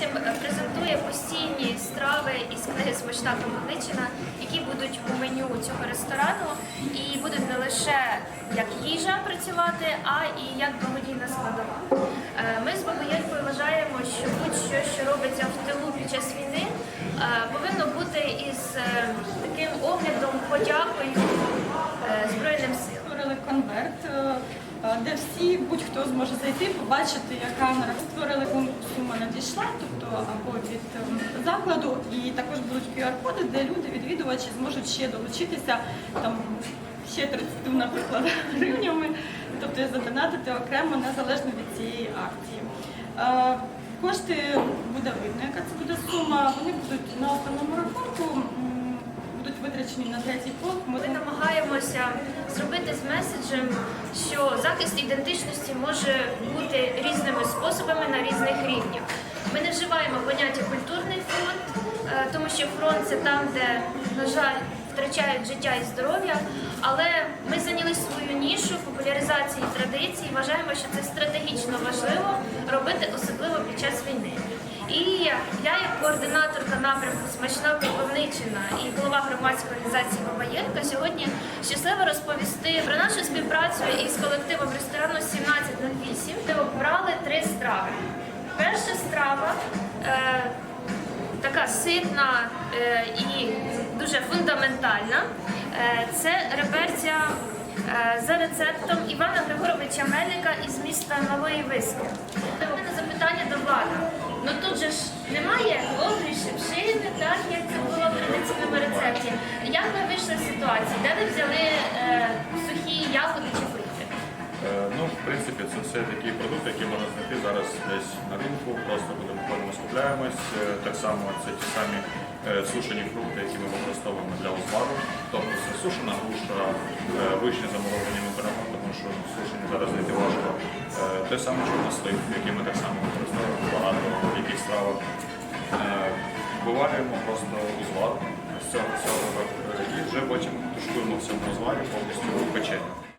хлопцям е, презентує постійні страви із книги з Смачна Комуничина, які будуть у меню цього ресторану, і будуть не лише як їжа працювати, а і як благодійна складова. Е, ми з Бабоєлькою вважаємо, що будь-що, що робиться в тилу під час війни, е, повинно бути із таким оглядом подяк де всі, будь-хто зможе зайти, побачити, яка на створили сума надійшла, тобто або від е, закладу, і також будуть QR-коди, де люди, відвідувачі, зможуть ще долучитися там ще 30, наприклад, гривнями, тобто задонатити окремо незалежно від цієї акції. Е, Кошти буде видно, яка це буде сума. Вони будуть на основному будуть на третій полк. Ми намагаємося зробити з меседжем, що захист ідентичності може бути різними способами на різних рівнях. Ми не вживаємо поняття культурний фронт, е, тому що фронт це там, де, на жаль, втрачають життя і здоров'я. Але ми зайняли свою нішу популяризації традицій. Вважаємо, що це стратегічно важливо робити, особливо під час я, як координаторка напрямку Смачна Кропивниччина і голова громадської організації Бабаєнка, сьогодні щаслива розповісти про нашу співпрацю із колективом ресторану 1708, де обрали три страви. Перша страва е, така ситна е, і дуже фундаментальна. Е, це реберця е, за рецептом Івана Григоровича Мельника із міста Малої Виски. Мене запитання до Влада. Ну тут же ж немає ловлі, шипшини, так як це було в традиційному рецепті. Як ви вийшли з ситуації? Де ви взяли е, сухі ягоди чи фрукти? Е, Ну, в принципі, це все такі продукти, які можна знайти зараз десь на ринку. Просто будемо ходимо, скупляємось. Е, Так само це ті самі е, сушені фрукти, які ми використовуємо для узвару. Тобто це сушена груша, е, вишні заморожені ми беремо, тому що сушені зараз знайти важко. Е, Той самий чорнослив, який ми так само в яких стравах. Е, Виварюємо просто узвар з цього всього і вже потім тушкуємо в цьому узварі повністю печення.